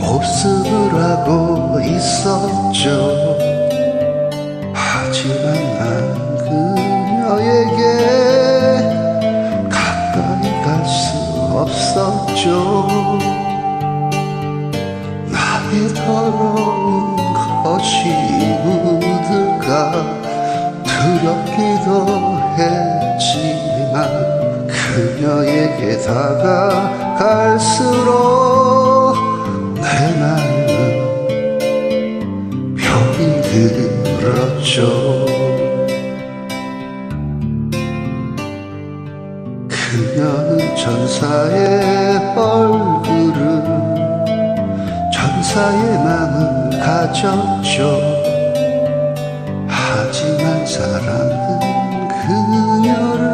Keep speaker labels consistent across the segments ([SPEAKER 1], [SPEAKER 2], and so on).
[SPEAKER 1] 모습을 하고 있었죠. 하지만 난 그녀에게 가까이 갈 수 없었죠. 나의 더러운 것이 묻을까 두렵기도 했지만 그녀에게 다가갈수록 들었죠 그녀는 전사의 얼굴을 전사의 마음을 가졌죠. 하지만 사랑은 그녀를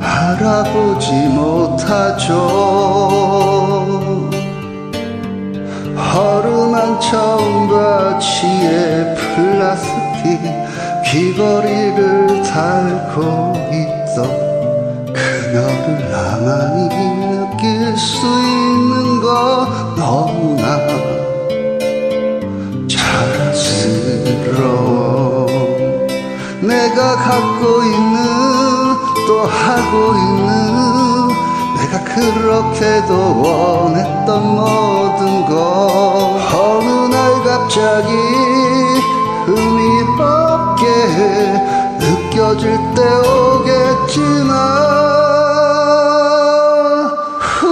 [SPEAKER 1] 알아보지 못하죠. 허름한 청바지에 플라스틱 귀걸이를 달고 있던 그녀를 나만이 느낄 수 있는 거 너무나 자랑스러워. 내가 갖고 있는 또 하고 있는 내가 그렇게도 원했던 모든 거 어느 날 갑자기 없게 느껴질 때 오겠지만. 후,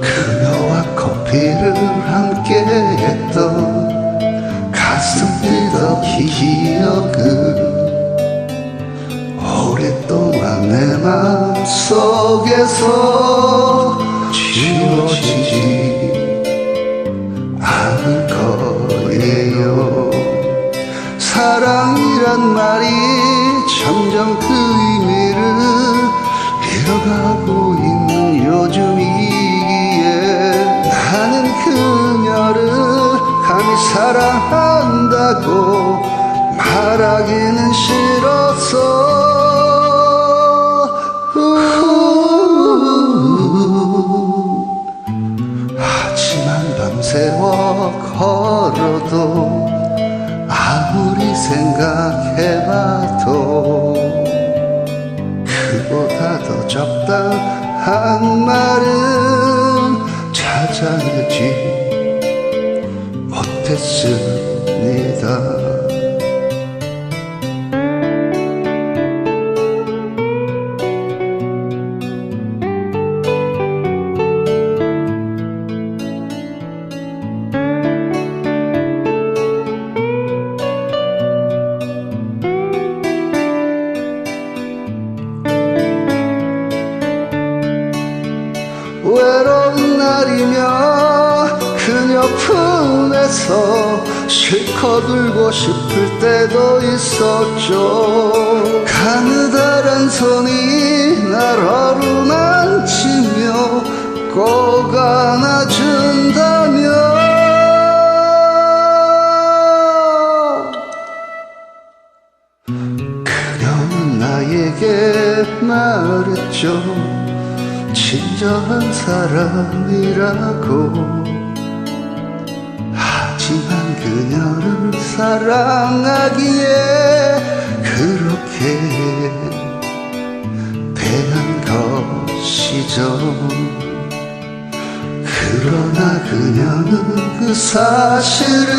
[SPEAKER 1] 그녀와 커피를 함께 했던 가슴 뛰던 기억은 오랫동안 내 마음속에서 사랑이란 말이 점점 그 의미를 잃어가고 있는 요즘이기에 나는 그녀를 감히 사랑한다고 말하기는 싫었어 하지만 밤새워 걸어도 아무리 생각해봐도 그보다 더 적당한 말은 찾아내지 못했습니다 품에서 실컷 울고 싶을 때도 있었죠. 가느다란 손이 날 어루만치며 꼭 안아준다면 그녀는 나에게 말했죠. 친절한 사람이라고 사랑하기에 그렇게 대한 것이죠. 그러나 그녀는 그 사실을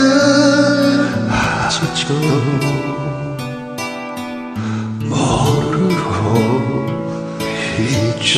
[SPEAKER 1] 아직도 모르고 있죠